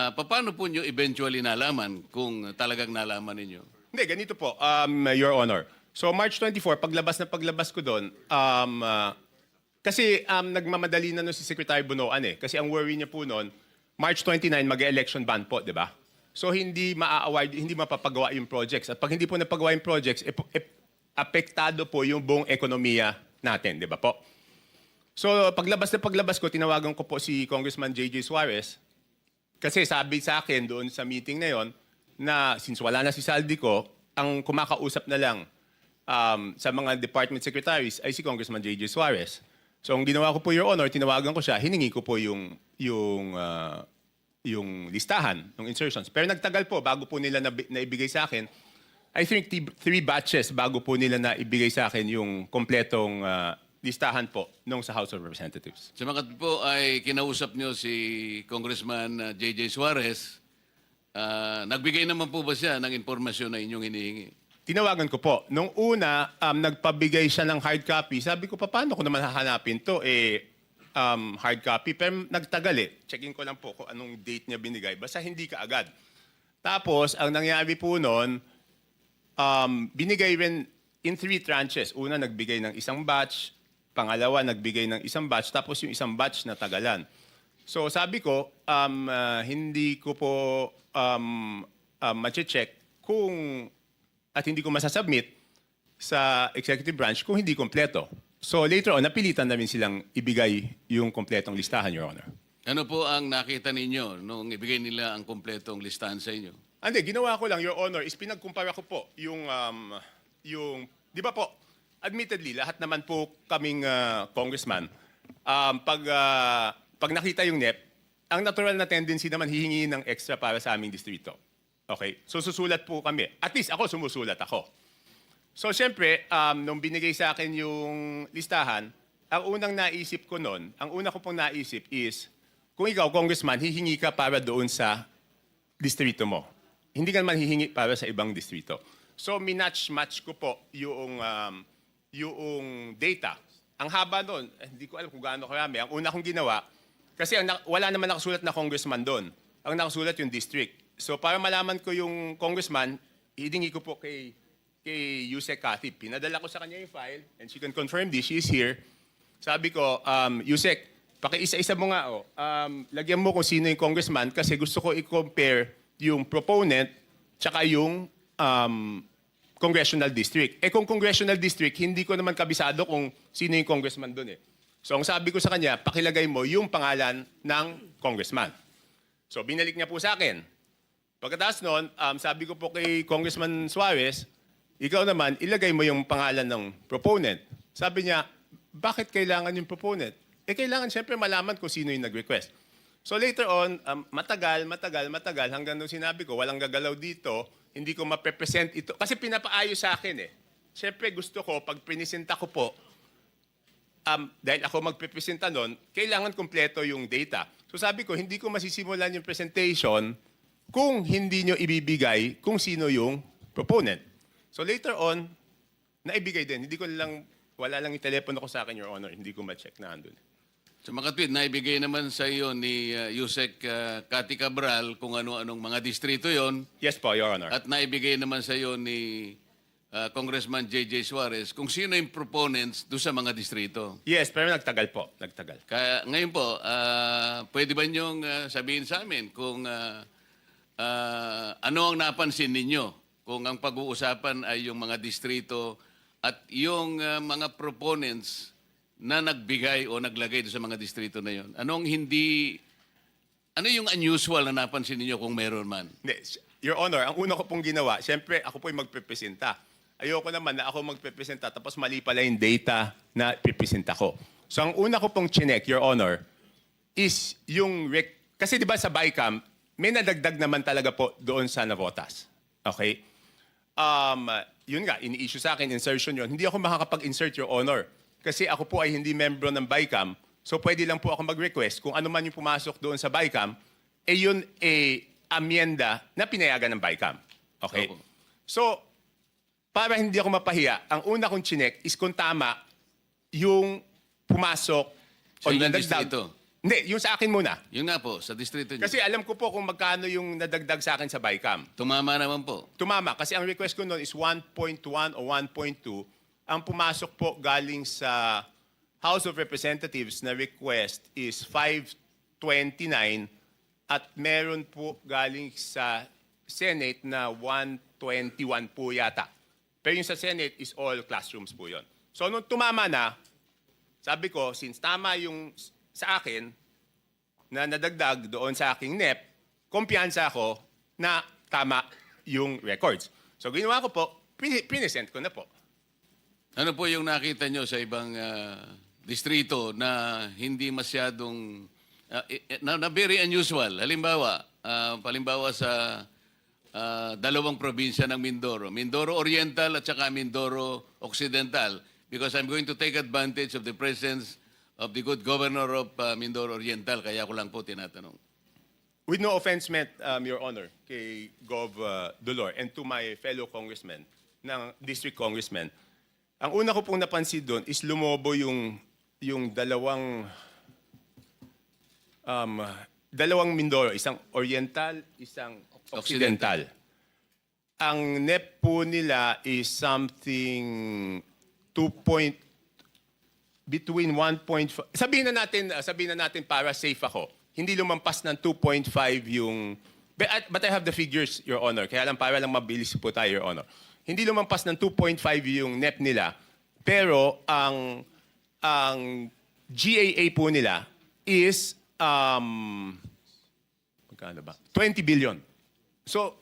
Ah, paano po nyo eventually nalaman kung talagang nalaman ninyo? Hindi, ganito po, um, Your Honor. So March 24, paglabas na paglabas ko doon, um, ah, kasi um, nagmamadali na no si Secretary Bunoan eh. Kasi ang worry niya po noon, March 29, mag-election ban po, di ba? So hindi maa-award, hindi mapapagawa yung projects. At pag hindi po napagawa yung projects, ep- ep- apektado po yung buong ekonomiya natin, di ba po? So paglabas na paglabas ko, tinawagan ko po si Congressman J.J. Suarez kasi sabi sa akin doon sa meeting na yon na since wala na si Saldi ko, ang kumakausap na lang um, sa mga department secretaries ay si Congressman J.J. Suarez. So ang ginawa ko po, Your Honor, tinawagan ko siya, hiningi ko po yung, yung, ah, yung listahan ng insertions. Pero nagtagal po bago po nila nabi- naibigay sa akin. I think three batches bago po nila naibigay sa akin yung kompletong ah, listahan po nung sa House of Representatives. Sumakat po ay kinausap nyo si Congressman ah, J.J. Suarez. Ah, nagbigay naman po ba siya ng impormasyon na inyong hinihingi? Tinawagan ko po. Nung una, um, nagpabigay siya ng hard copy. Sabi ko, paano ko naman hahanapin to? Eh, um, hard copy. Pero nagtagal eh. Checking ko lang po kung anong date niya binigay. Basta hindi ka agad. Tapos, ang nangyari po noon, um, binigay rin in three tranches. Una, nagbigay ng isang batch. Pangalawa, nagbigay ng isang batch. Tapos yung isang batch na tagalan. So sabi ko, um, ah, hindi ko po um, um, check kung at hindi ko masasubmit sa executive branch kung hindi kompleto. So later on, napilitan namin silang ibigay yung kompletong listahan, Your Honor. Ano po ang nakita ninyo nung ibigay nila ang kompletong listahan sa inyo? Hindi, ginawa ko lang, Your Honor, is pinagkumpara ko po yung, um, yung, di ba po, admittedly, lahat naman po kaming uh, congressman, um, pag, uh, pag nakita yung NEP, ang natural na tendency naman hihingi ng extra para sa aming distrito. Okay? So susulat po kami. At least ako sumusulat ako. So siyempre, um, nung binigay sa akin yung listahan, ang unang naisip ko noon, ang una ko pong naisip is, kung ikaw, congressman, hihingi ka para doon sa distrito mo. Hindi ka naman hihingi para sa ibang distrito. So, minatch-match ko po yung, um, yung data. Ang haba doon, eh, hindi ko alam kung gaano karami. Ang una kong ginawa, kasi ang, na- wala naman nakasulat na congressman doon. Ang nakasulat yung district. So, para malaman ko yung congressman, hiningi ko po kay, kay Yusek Katib. Pinadala ko sa kanya yung file, and she can confirm this, she is here. Sabi ko, um, Yusek, pakiisa-isa mo nga, oh. um, lagyan mo kung sino yung congressman kasi gusto ko i-compare yung proponent tsaka yung um, congressional district. Eh kung congressional district, hindi ko naman kabisado kung sino yung congressman doon eh. So ang sabi ko sa kanya, pakilagay mo yung pangalan ng congressman. So binalik niya po sa akin. Pagkatapos noon, um, sabi ko po kay Congressman Suarez, ikaw naman, ilagay mo yung pangalan ng proponent. Sabi niya, bakit kailangan yung proponent? Eh, kailangan siyempre malaman kung sino yung nag-request. So later on, um, matagal, matagal, matagal, hanggang nung sinabi ko, walang gagalaw dito, hindi ko mape-present ito. Kasi pinapaayos sa akin eh. Siyempre gusto ko, pag pinisenta ko po, um, dahil ako magpipresenta nun, kailangan kompleto yung data. So sabi ko, hindi ko masisimulan yung presentation kung hindi nyo ibibigay kung sino yung proponent. So later on, naibigay din. Hindi ko lang, wala lang yung telepono ko sa akin, Your Honor. Hindi ko ma-check na andun. Sa makatwid, naibigay naman sa iyo ni uh, Yusek uh, Kati Cabral kung ano-anong mga distrito yon Yes po, Your Honor. at naibigay naman sa iyo ni uh, Congressman J.J. Suarez kung sino yung proponents do sa mga distrito. yes, pero nagtagal po. Nagtagal. Kaya ngayon po, ah, pwede ba niyong ah, sabihin sa amin kung ah, ah, ano ang napansin ninyo kung ang pag-uusapan ay yung mga distrito at yung ah, mga proponents na nagbigay o naglagay sa mga distrito na yon. Anong hindi, ano yung unusual na napansin ninyo kung meron man? Hindi, Your Honor, ang una ko pong ginawa, siyempre ako po yung magpipresenta. Ayoko naman na ako magpipresenta tapos mali pala yung data na pipresenta ko. So ang una ko pong chinek, Your Honor, is yung rec- kasi di ba sa BICAM, may nadagdag naman talaga po doon sa Navotas. Okay? Um, yun nga, ini-issue sa akin, insertion yun. Hindi ako makakapag-insert, Your Honor. Kasi ako po ay hindi membro ng BICAM. So pwede lang po ako mag-request kung ano man yung pumasok doon sa BICAM, eh yun eh amyenda na pinayagan ng BICAM. Okay? Opo. So, para hindi ako mapahiya, ang una kong chinek is kung tama yung pumasok o Sa ilang nadagdag distrito? Hindi, yung sa akin muna. Yun nga po, sa distrito niyo. Kasi alam ko po kung magkano yung nadagdag sa akin sa BICAM. Tumama naman po. Tumama, kasi ang request ko noon is 1.1 o 1.2. Ang pumasok po galing sa House of Representatives na request is 529 at meron po galing sa Senate na 121 po yata. Pero yung sa Senate is all classrooms po yon. So nung tumama na, sabi ko, since tama yung sa akin, na nadagdag doon sa aking NEP, kumpiyansa ako na tama yung records. So ginawa ko po, pin- pinesent ko na po. Ano po yung nakita nyo sa ibang ah, distrito na hindi masyadong, i- na, na very unusual? Halimbawa, ah, palimbawa sa ah, dalawang probinsya ng Mindoro, Mindoro Oriental at saka Mindoro Occidental, because I'm going to take advantage of the presence of the good governor of ah, Mindoro Oriental, kaya ko lang po tinatanong. With no offense meant, um, Your Honor, kay Gov. uh, Dolor and to my fellow congressmen, ng district congressmen, ang una ko pong napansin doon is lumobo yung, yung dalawang um, dalawang Mindoro, isang Oriental, isang Occidental. Ang NEP po nila is something 2 point, between 1.5, sabihin na natin, sabihin na natin para safe ako, hindi lumampas ng 2.5 yung, but, but I have the figures, Your Honor, kaya lang para lang mabilis po tayo, Your Honor. Hindi lumampas ng 2.5 yung NEP nila, pero ang, ang GAA po nila is, um, magkano ba? 20 billion. So,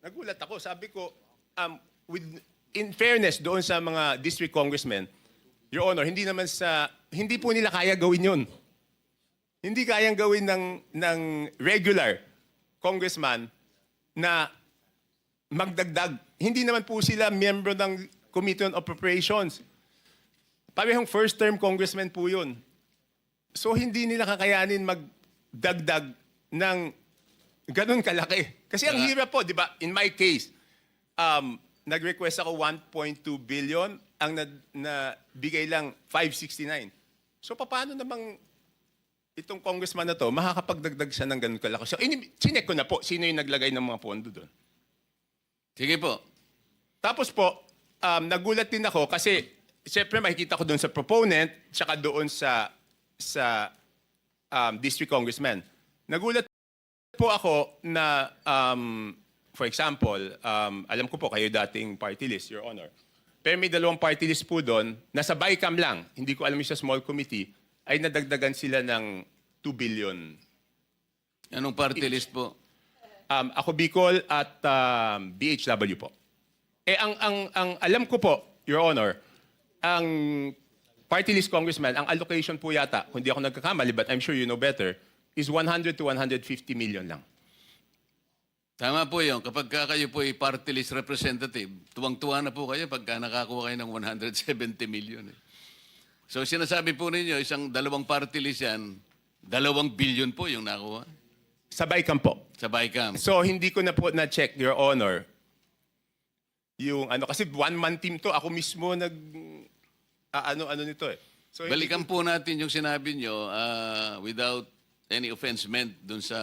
nagulat ako. Sabi ko, um, with, in fairness doon sa mga district congressmen, Your Honor, hindi naman sa, hindi po nila kaya gawin yun. Hindi kayang gawin ng, ng regular congressman na magdagdag. Hindi naman po sila miyembro ng Committee on Appropriations. Parehong first-term congressman po yun. So hindi nila kakayanin magdagdag ng ganun kalaki. Kasi ang hirap po, di ba? In my case, um, nag-request ako 1.2 billion, ang na, na bigay lang 569. So paano namang itong congressman na to, makakapagdagdag siya ng ganun kalaki? So ini- chinek ko na po, sino yung naglagay ng mga pondo doon. Sige po. Tapos po, um, nagulat din ako kasi siyempre makikita ko doon sa proponent tsaka doon sa sa um, district congressman. Nagulat po ako na, um, for example, um, alam ko po kayo dating party list, Your Honor. Pero may dalawang party list po doon, nasa BICAM lang, hindi ko alam yung sa small committee, ay nadagdagan sila ng 2 billion Anong party list po? Um, ako Bicol at um, BHW po. Eh ang ang ang alam ko po, Your Honor, ang party list congressman, ang allocation po yata, kung di ako nagkakamali, but I'm sure you know better, is 100 to 150 million lang. Tama po yun. Kapag ka kayo po ay party list representative, tuwang-tuwa na po kayo pagka nakakuha kayo ng 170 million. eh. So sinasabi po ninyo, isang dalawang party list yan, dalawang billion po yung nakuha Sa BICAM po. sa BICAM. So hindi ko na po na-check, Your Honor, yung ano, kasi one-man team to, ako mismo nag, ah, ano-ano nito eh. So, hindi Balikan po natin yung sinabi nyo ah, without any offense meant dun sa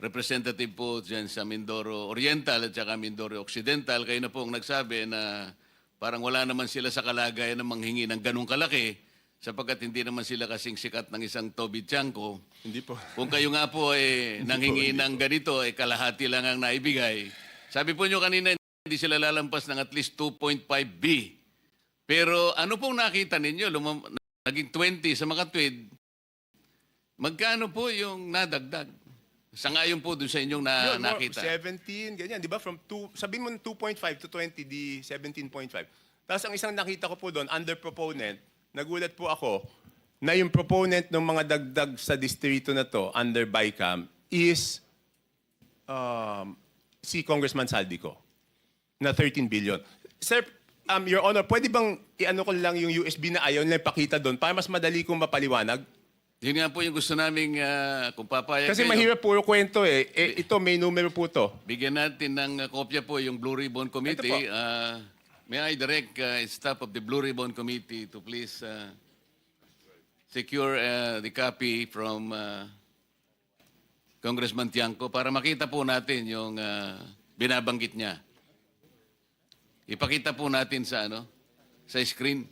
representative po dyan sa Mindoro Oriental at saka Mindoro Occidental. Kayo na po ang nagsabi na parang wala naman sila sa kalagayan na manghingi ng ganong kalaki sapagkat hindi naman sila kasing sikat ng isang Toby Chanko. Hindi po. Kung kayo nga po eh, nanghingi ng ganito, eh, kalahati lang ang naibigay. Sabi po nyo kanina, hindi sila lalampas ng at least 2.5B. Pero ano pong nakita ninyo? Lumam- naging 20 sa makatwid. Magkano po yung nadagdag? Sangayon po dun sa inyong na, Yun, nakita. 17, ganyan, di ba? From 2, sabihin mo 2.5 to 20, di 17.5. Tapos ang isang nakita ko po doon, under proponent, nagulat po ako na yung proponent ng mga dagdag sa distrito na to, under BICAM, is um, si Congressman Saldico na 13 billion. Sir, um, Your Honor, pwede bang i-ano ko lang yung USB na ayaw nila ipakita doon para mas madali kong mapaliwanag? Yun nga po yung gusto naming uh, kung papayag Kasi kayo, mahirap puro kwento eh. eh. Ito, may numero po to. Bigyan natin ng uh, kopya po yung Blue Ribbon Committee. Ito Uh, may I direct uh, staff of the Blue Ribbon Committee to please uh, secure uh, the copy from uh, Congressman Tiangco para makita po natin yung uh, binabanggit niya. Ipakita po natin sa ano, sa screen.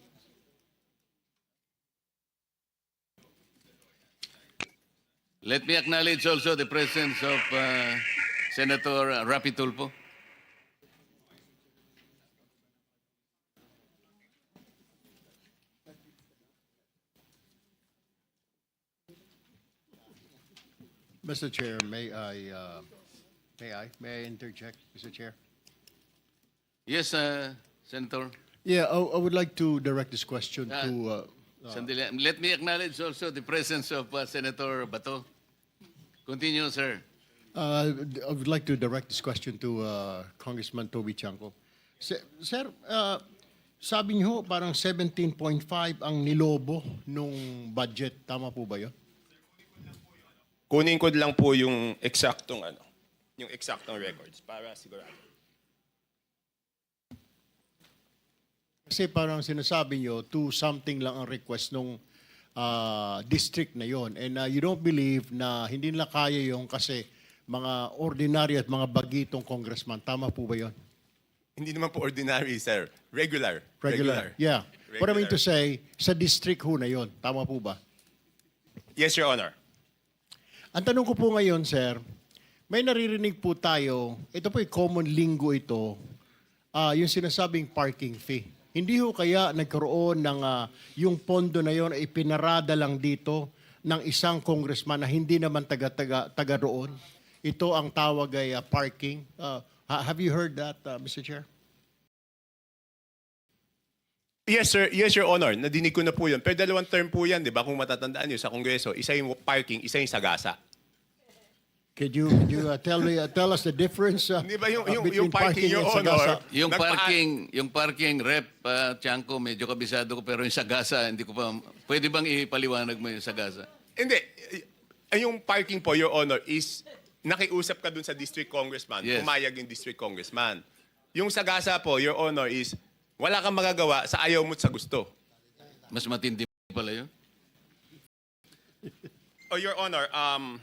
Let me acknowledge also the presence of uh, Senator Rapi Tulfo. Mr. Chair, may I, uh, may I, may I interject, Mr. Chair? Yes, uh, Senator. Yeah, I, I would like to direct this question Ah. to, uh, Sandali. Let me acknowledge also the presence of uh, Senator Bato. Continue, sir. uh, I would like to direct this question to uh, Congressman Toby Chanko. Se- Sir, uh, sabi niyo parang 17.5 ang nilobo nung budget. Tama po ba yun? Kunin ko lang po yung eksaktong ano, yung eksaktong records para sigurado. Kasi parang sinasabi nyo, to something lang ang request nung ah, district na yon And ah, you don't believe na hindi nila kaya yung kasi mga ordinary at mga bagitong congressman. Tama po ba yon? Hindi naman po ordinary, sir. Regular. Yeah. What I mean to Regular. say, sa district ho na yon. Tama po ba? Yes, Your Honor. Ang tanong ko po ngayon, sir, may naririnig po tayo, ito po yung common lingo ito, ah, yung sinasabing parking fee. Hindi ho kaya nagkaroon ng ah, yung pondo na yon ay pinarada lang dito ng isang congressman na hindi naman taga-taga taga roon. Ito ang tawag ay ah, parking. Ha- have you heard that, ah, Mr. Chair? Yes, sir. Yes, Your Honor. Nadinig ko na po yun. Pero dalawang term po yan, di ba? Kung matatandaan nyo sa Kongreso, isa yung parking, isa yung sagasa. Could you, could you ah, tell, me- ah, tell us the difference ah, Di ba yung, ah, yung, between yung parking, Your and Honor? sagasa? Yung nagpa- parking, yung parking rep, uh, Tiangco, medyo kabisado ko, pero yung sagasa, hindi ko pa, pwede bang ipaliwanag mo yung sagasa? Hindi. Ay, Yung parking po, Your Honor, is nakiusap ka dun sa district congressman. Yes. Pumayag yung district congressman. Yung sagasa po, Your Honor, is wala kang magagawa sa ayaw mo sa gusto. Mas matindi pala yun. Oh, Your Honor, um,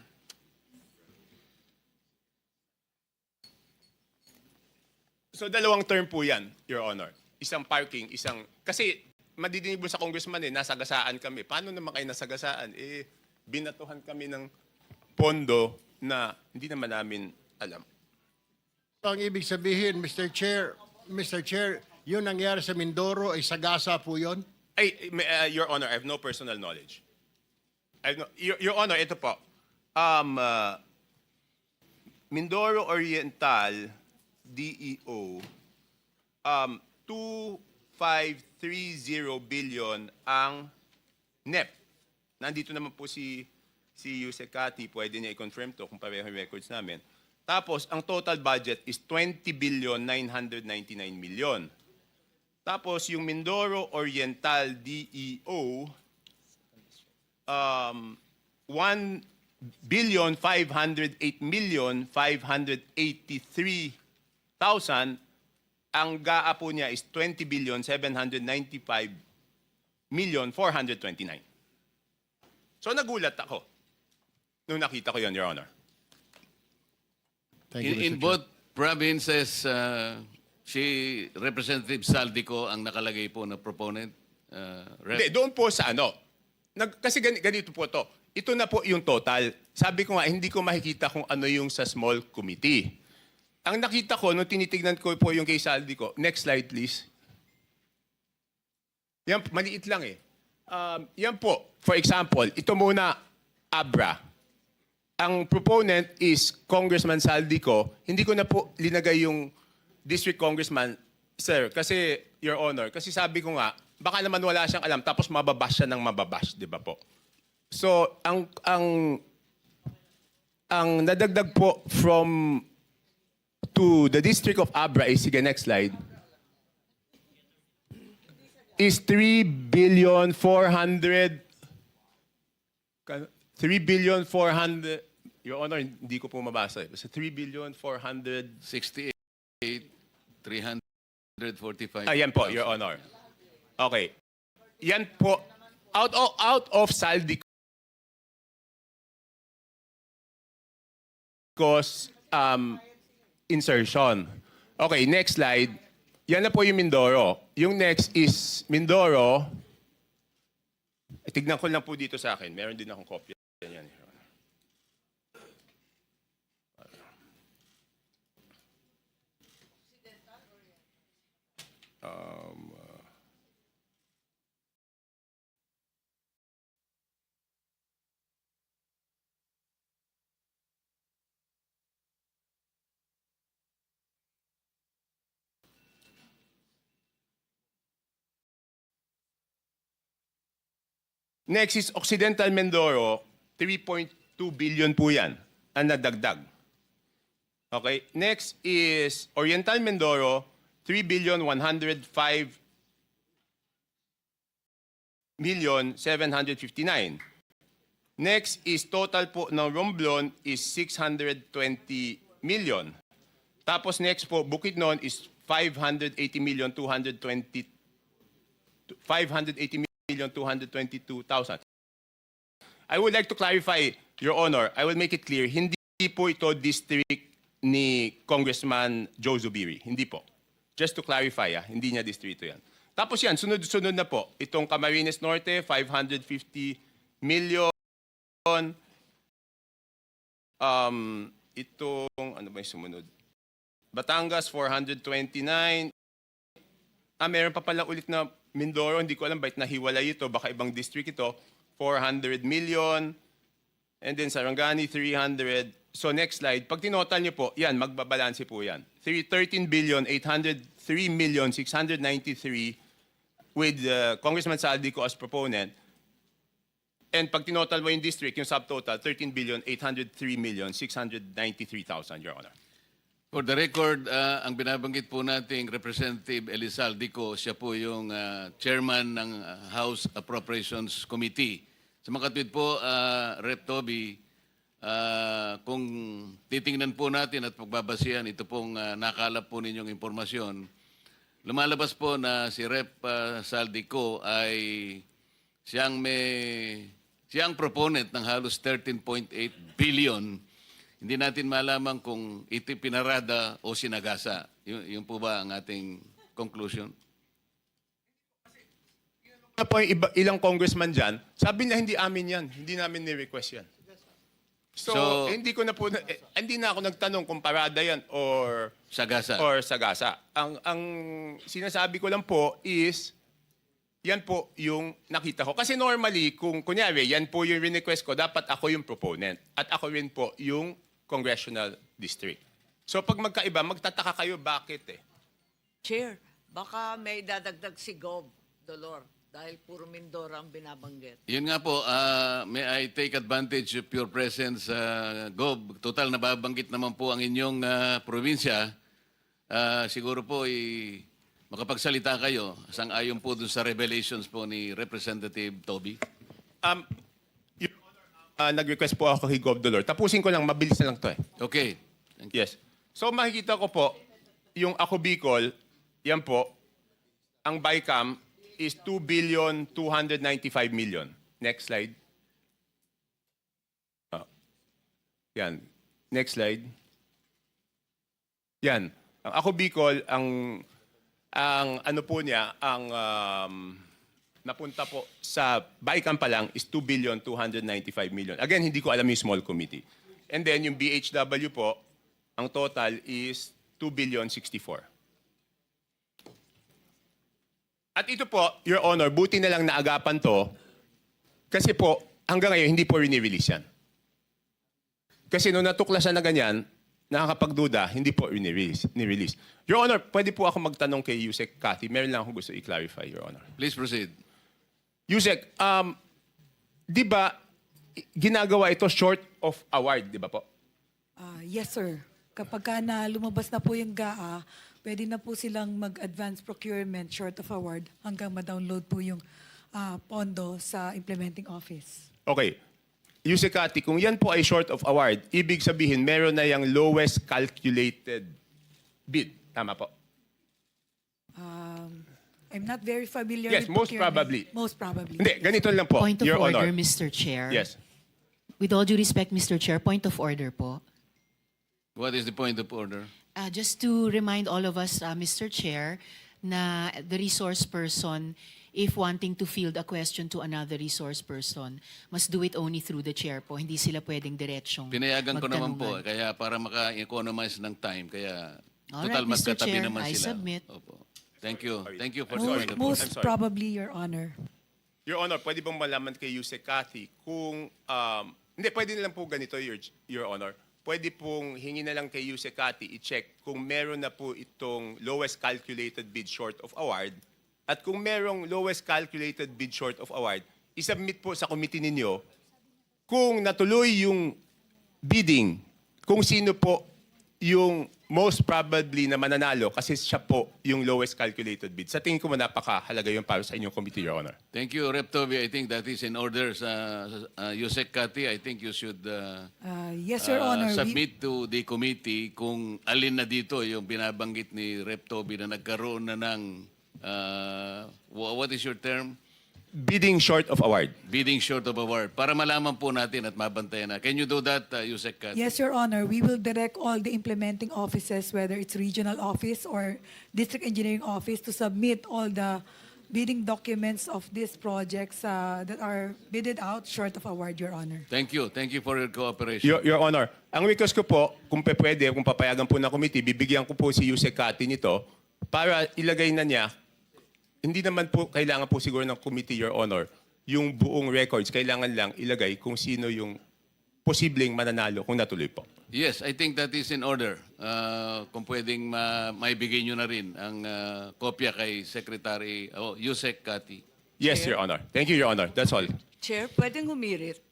so dalawang term po yan, Your Honor. Isang parking, isang... Kasi madidinig mo sa congressman eh, nasagasaan kami. Paano naman kayo nasagasaan? Eh, binatuhan kami ng pondo na hindi naman namin alam. Ang ibig sabihin, Mr. Chair, Mr. Chair, yun nangyari sa Mindoro ay sagasa po yun? Ay, uh, Your Honor, I have no personal knowledge. I no, Your, Your Honor, ito po. Um, uh, Mindoro Oriental, DEO, um, 2530 billion ang NEP. Nandito naman po si si Yusek Kati, pwede niya i-confirm to kung pareho yung records namin. Tapos, ang total budget is 20 billion 999 million. Tapos yung Mindoro Oriental DEO, um, 1 billion 508 million 583,000. Ang GAA po niya is 20 billion 795 million 429. So nagulat ako nung nakita ko yon, Your Honor. Thank you, In, Mr. in both provinces, uh, si Representative Saldico ang nakalagay po na proponent. Uh, rep. Hindi, doon po sa ano. Nag, kasi gani- ganito po to. Ito na po yung total. Sabi ko nga, hindi ko makikita kung ano yung sa small committee. Ang nakita ko, nung tinitignan ko po yung kay Saldi ko, next slide please. Yan, maliit lang eh. Um, yan po, for example, ito muna, Abra. Ang proponent is Congressman Saldico. Hindi ko na po linagay yung district congressman, sir, kasi, Your Honor, kasi sabi ko nga, baka naman wala siyang alam, tapos mababash siya ng mababash, di ba po? So, ang, ang, ang nadagdag po from to the district of Abra is, sige, next slide, is 3 billion 400 Ka- 3 billion 400 Your Honor, hindi ko po mabasa. eh. Basta 3 billion 400 68, 345. Ayan po, Your Honor. Okay. Yan po out of, out of saldi cost um, insertion. Okay, next slide. Yan na po yung Mindoro. Yung next is Mindoro. Eh, tignan ko lang po dito sa akin. Meron din akong kopya. Yan, yan. Um, uh, Next is Occidental Mindoro, 3.2 billion po yan ang nadagdag. Okay, next is Oriental Mindoro, 3 billion 105 million 759. Next is total po ng Romblon is 620 million. Tapos next po, Bukidnon is 580 million 220 580 million 222,000. I would like to clarify, Your Honor, I will make it clear, hindi po ito district ni Congressman Joe Zubiri. Hindi po. Just to clarify, ah, hindi niya distrito yan. Tapos yan, sunod-sunod na po. Itong Camarines Norte, 550 million. Um, itong, ano ba yung sumunod? Batangas, 429. Ah, meron pa pala ulit na Mindoro, hindi ko alam bakit nahiwalay ito, baka ibang district ito, 400 million. And then Sarangani, 300. So next slide, pag tinotal niyo po, yan, magbabalanse po yan. Three- 13 billion, 803 million, 693 with uh, Congressman Saldico as proponent. And pag tinotal mo yung district, yung subtotal, 13 billion, 803 million, 693,000, Your Honor. For the record, ah, ang binabanggit po nating Representative Elizaldico, siya po yung ah, chairman ng House Appropriations Committee. Sa makatwid po, ah, Rep. Toby, ah, kung titingnan po natin at pagbabasihan, ito pong ah, nakalap po ninyong impormasyon, lumalabas po na si Rep. ah, Saldico ay siyang may siyang proponent ng halos 13.8 billion hindi natin malaman kung ito pinarada o sinagasa. Yun, yun po ba ang ating conclusion? Ano po iba, ilang congressman dyan, sabi niya hindi amin yan. Hindi namin ni-request yan. So, So- hindi ko na po, na- eh, hindi na ako nagtanong kung parada yan or, Sagasa. or sagasa. Ang, ang sinasabi ko lang po is, yan po yung nakita ko. Kasi normally, kung kunyari, yan po yung request ko, dapat ako yung proponent. At ako rin po yung congressional district. So pag magkaiba, magtataka kayo bakit eh. Chair, baka may dadagdag si Gov, Dolor, dahil puro Mindoro ang binabanggit. Yun nga po, ah, may I take advantage of your presence, uh, Gob. Total, nababanggit naman po ang inyong ah, probinsya. Ah, siguro po, i- makapagsalita kayo sang-ayon po dun sa revelations po ni Representative Toby. Um, Your Honor, ah, nag-request po ako kay Gov. Dolor. Tapusin ko lang, mabilis na lang to eh. Okay. Thank you. Yes. So makikita ko po, yung Ako Bicol, yan po, ang BICAM is 2 billion 295 million. Next slide. Ah. Yan. Next slide. Yan. Ako Bicol, ang ang ano po niya, ang um, napunta po sa BICAM pa lang is 2 billion 295 million. Again, hindi ko alam yung small committee. And then yung BHW po, ang total is 2 billion 64. At ito po, Your Honor, buti na lang naagapan to kasi po, hanggang ngayon, hindi po rini-release yan. Kasi nung natuklasan na ganyan, nakakapagduda, hindi po rini-release. ni-release. Your Honor, pwede po ako magtanong kay Yusek Cathy. Meron lang akong gusto i-clarify, Your Honor. Please proceed. Yusek, um, di ba ginagawa ito short of award, di ba po? Ah, yes, sir. Kapag ka na lumabas na po yung GAA, pwede na po silang mag-advance procurement short of award hanggang ma-download po yung ah, pondo sa implementing office. Okay. Yusek Cathy, kung yan po ay short of award, ibig sabihin meron na yung lowest calculated bid. Tama po. Um, I'm not very familiar Yes, with most procurement. probably. Most probably. Hindi, ganito lang po, Point of Your order, Honor. Mr. Chair. Yes. With all due respect, Mr. Chair, point of order po. What is the point of order? Uh, just to remind all of us, uh, Mr. Chair, na the resource person, if wanting to field a question to another resource person, must do it only through the chair po. Hindi sila pwedeng diretsyong Pinayagan ko naman po, magtanungan. kaya para maka-economize ng time, kaya Alright, total Mr. magkatabi Chair, naman I sila. submit. Opo. Thank you. Thank you for sorry. point of Most order. I'm sorry. probably, Your Honor. Your Honor, pwede bang malaman kay Yusek Cathy kung, um, hindi, pwede na lang po ganito, Your, Your Honor. Pwede pong hingi na lang kay Yusek Cathy i-check kung meron na po itong lowest calculated bid short of award. At kung merong lowest calculated bid short of award, isubmit po sa committee ninyo kung natuloy yung bidding, kung sino po yung most probably na mananalo kasi siya po yung lowest calculated bid. Sa tingin ko mo napakahalaga yun para sa inyong committee, Your Honor. Thank you, Rep. Toby. I think that is in order sa uh, Yusek Kati. I think you should uh, Uh, yes, Your uh, Honor. submit to the committee kung alin na dito yung binabanggit ni Rep. Toby na nagkaroon na ng, uh, wha- what is your term? Bidding short of award. Bidding short of award. Para malaman po natin at mabantayan na. Can you do that, uh, Yusek Kati? Yes, Your Honor. We will direct all the implementing offices, whether it's regional office or district engineering office, to submit all the bidding documents of these projects uh, that are bidded out short of award, Your Honor. Thank you. Thank you for your cooperation. Your, Your Honor, ang request ko po, kung pe- pwede, kung papayagan po ng committee, bibigyan ko po si Yusek Kati nito para ilagay na niya, hindi naman po kailangan po siguro ng committee, Your Honor, yung buong records, kailangan lang ilagay kung sino yung posibleng mananalo kung natuloy po. Yes, I think that is in order. Uh, kung pwedeng ma maibigay nyo na rin ang uh, kopya kay Secretary oh, Yusek Kati. Yes, Your Honor. Thank you, Your Honor. That's all. Chair, pwedeng humirit.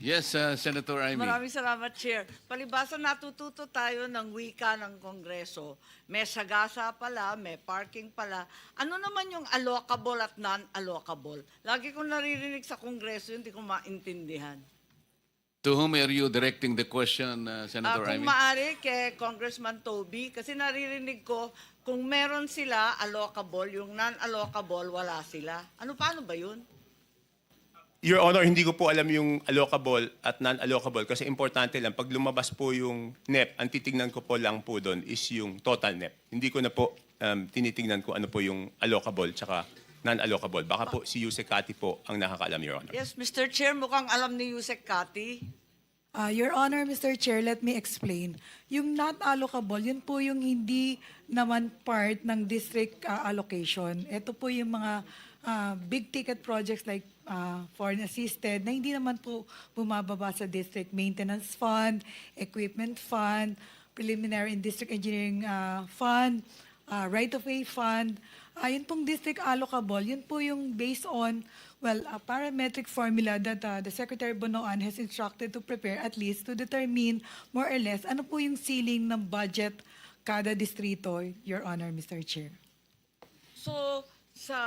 Yes, uh, Senator Amy. Maraming salamat, Chair. Palibasa natututo tayo ng wika ng Kongreso. May sagasa pala, may parking pala. Ano naman yung allocable at non-allocable? Lagi kong naririnig sa Kongreso, hindi ko maintindihan. To whom are you directing the question, uh, Senator kung Amy? maaari kay Congressman Toby, kasi naririnig ko, kung meron sila allocable, yung non-allocable, wala sila. Ano, paano ba yun? Your Honor, hindi ko po alam yung allocable at non-allocable kasi importante lang, pag lumabas po yung NEP, ang titignan ko po lang po doon is yung total NEP. Hindi ko na po um, tinitingnan ko ano po yung allocable tsaka non-allocable. Baka po si Yusek Kati po ang nakakaalam, Your Honor. Yes, Mr. Chair, mukhang alam ni Yusek Kati. Uh, Your Honor, Mr. Chair, let me explain. Yung not allocable, yun po yung hindi naman part ng district uh, allocation. Ito po yung mga uh, big ticket projects like uh, foreign assisted na hindi naman po bumababa sa district maintenance fund, equipment fund, preliminary and district engineering uh, fund, uh, right-of-way fund. Uh, yun pong district allocable, yun po yung based on, well, a parametric formula that uh, the Secretary Bonoan has instructed to prepare at least to determine more or less ano po yung ceiling ng budget kada distrito, Your Honor, Mr. Chair. So, sa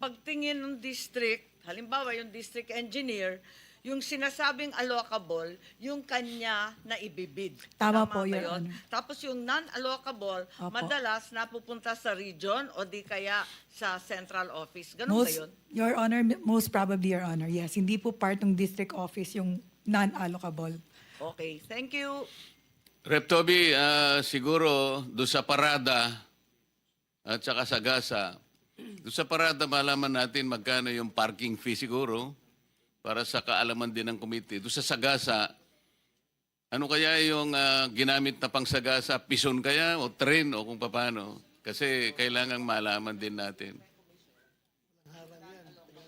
pagtingin ng district, halimbawa yung district engineer, yung sinasabing allocable, yung kanya na ibibid. Tama po, ba yun? Tapos yung non-allocable, Opo. madalas napupunta sa region o di kaya sa central office. Ganun ba Most, yun? Your Honor, most probably, Your Honor, yes. Hindi po part ng district office yung non-allocable. Okay, thank you. Rep. Toby, uh, siguro do sa parada at saka sa gasa, do sa parada malaman natin magkano yung parking fee siguro para sa kaalaman din ng committee. Do sa sagasa, ano kaya yung ah, ginamit na pangsagasa? Pison kaya o train o kung paano? Kasi kailangan malaman din natin.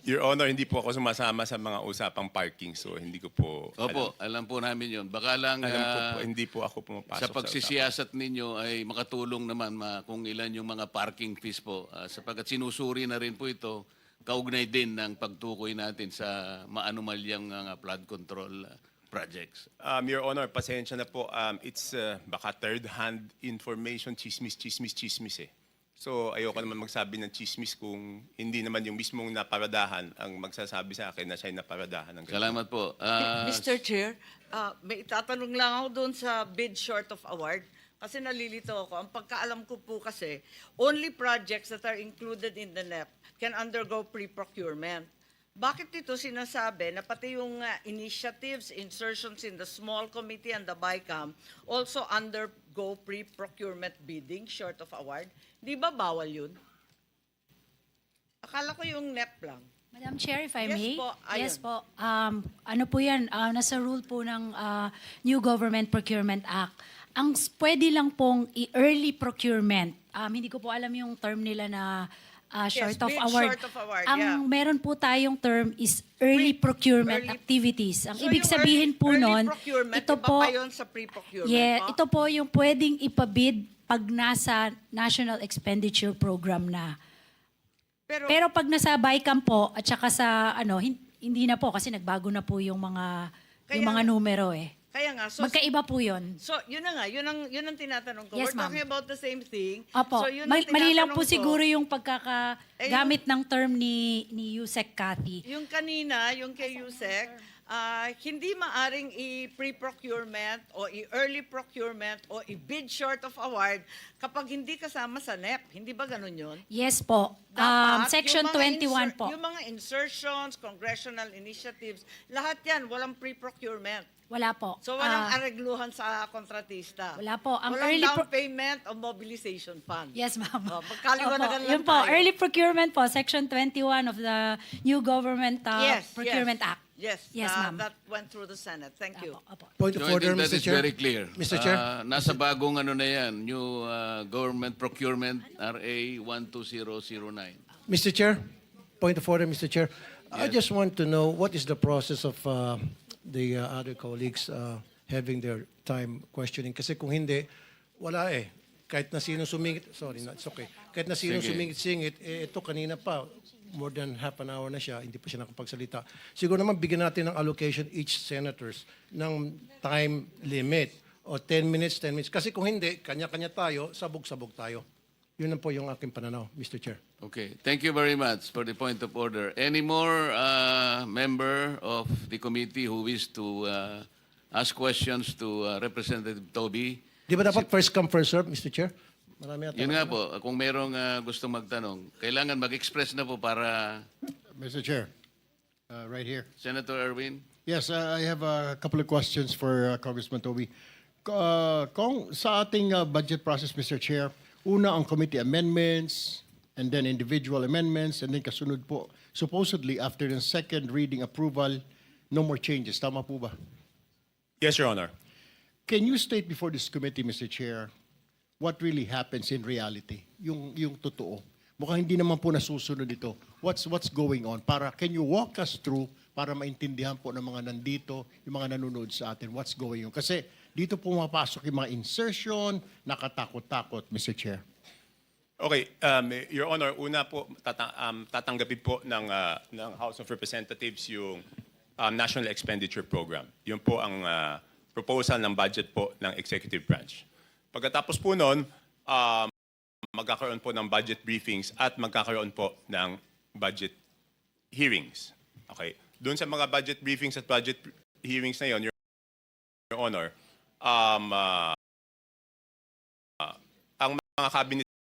Your Honor, hindi po ako sumasama sa mga usapang parking so hindi ko po Opo, alam po namin yun. Baka lang alam. Alam ko ah, po, hindi po ako pumapasok sa pagsisiyasat ninyo ay makatulong naman ma, kung ilan yung mga parking fees po. Ah, sapagkat sinusuri na rin po ito, kaugnay din ng pagtukoy natin sa maanumalyang mga flood control ah, projects. Um, Your Honor, pasensya na po. Um, it's uh, baka third-hand information, chismis, chismis, chismis eh. So ayoko naman magsabi ng chismis kung hindi naman yung mismong naparadahan ang magsasabi sa akin na siya'y naparadahan. Ng. Salamat po. Ah, Mr. Chair, ah, may itatanong lang ako doon sa bid short of award. Kasi nalilito ako. Ang pagkaalam ko po kasi, only projects that are included in the NEP can undergo pre-procurement. Bakit dito sinasabi na pati yung uh, initiatives, insertions in the small committee and the BICAM also undergo pre-procurement bidding short of award? Di ba bawal yun? Akala ko yung NEP lang. Madam Chair, if I Yes may. po, ayun. Yes po. Um, ano po yan, ah, nasa rule po ng ah, New Government Procurement Act. Ang pwede lang pong i-early procurement. Um, hindi ko po alam yung term nila na ah, short of bid award. short of award, Ang yeah. meron po tayong term is early Pre- procurement early- activities. Ang So ibig yung sabihin early- po early nun, procurement, ito iba po, pa yun sa pre-procurement, yeah, no? ito po yung pwedeng ipabid pag nasa National Expenditure Program na. Pero, Pero pag nasa BICAM po at saka sa ano hin- hindi na po kasi nagbago na po yung mga yung Kaya- mga numero eh. Kaya nga, so, Magkaiba po 'yon. so yun na nga, yun ang, yun ang tinatanong ko. Yes, We're talking about the same thing. Opo. So yun Mal- mali lang tinatanong po ko. siguro yung pagkakagamit ng term ni ni Yusek Cathy. Yung kanina, yung kay Yusek, ah, hindi maaring i-pre-procurement o i-early procurement o i-bid short of award kapag hindi kasama sa NEP. Hindi ba ganun yun? Yes po. Um, Dapat, section yung mga 21 insert- po. Yung mga insertions, congressional initiatives, lahat yan, walang pre-procurement. Wala po. So walang Ah, arregluhan sa kontratista. Wala po. Ang walang early down pro- payment o mobilization fund. Yes, ma'am. Oh, magkaliwanagan Opo. lang Yun po, tayo. early procurement po, section 21 of the New Government uh, yes, Procurement yes. Act. Yes, Yes, uh, ma'am. that went through the Senate. Thank you. Opo, opo. Point of I order, think that Mr. is Chair. very clear. Mr. Chair. Ah, nasa bagong ano na yan, new ah, government procurement, RA 12009. Mr. Chair, point of order, Mr. Chair. I just want to know what is the process of uh, the uh, other colleagues uh, having their time questioning. Kasi kung hindi, wala eh. Kahit na sino sumingit, sorry, not, it's okay. Kahit na sino Sige. sumingit-singit, eh, ito kanina pa, more than half an hour na siya, hindi pa siya nakapagsalita. Siguro naman bigyan natin ng allocation each senators ng time limit o 10 minutes, 10 minutes. Kasi kung hindi, kanya-kanya tayo, sabog-sabog tayo. Yun lang po yung aking pananaw, Mr. Chair. Okay, thank you very much for the point of order. Any more uh, member of the committee who wish to uh, ask questions to uh, Representative Toby? Di ba dapat first come, first serve, Mr. Chair? Marami. Yun nga po, kung merong uh, gusto magtanong, kailangan mag-express na po para Mr. Chair, uh, right here. Senator Erwin. Yes, uh, I have a couple of questions for uh, Congressman Toby. Uh, kung sa ating uh, budget process, Mr. Chair, una ang committee amendments, and then individual amendments, and then kasunod po, supposedly after the second reading approval, no more changes. Tama po ba? Yes, Your Honor. Can you state before this committee, Mr. Chair, what really happens in reality? Yung, yung totoo. Mukhang hindi naman po nasusunod ito. What's, what's going on? Para, can you walk us through para maintindihan po ng mga nandito, yung mga nanonood sa atin, what's going on? Kasi dito pumapasok yung mga insertion, nakatakot-takot, Mr. Chair. Okay, um, Your Honor, una po tata- um, tatanggapin po ng, ah, ng House of Representatives yung um, National Expenditure Program. Yun po ang ah, proposal ng budget po ng Executive Branch. Pagkatapos po nun, um, magkakaroon po ng budget briefings at magkakaroon po ng budget hearings. Okay. Doon sa mga budget briefings at budget hearings na yon, Your Your Honor, um, ah, ah, ang mga cabinet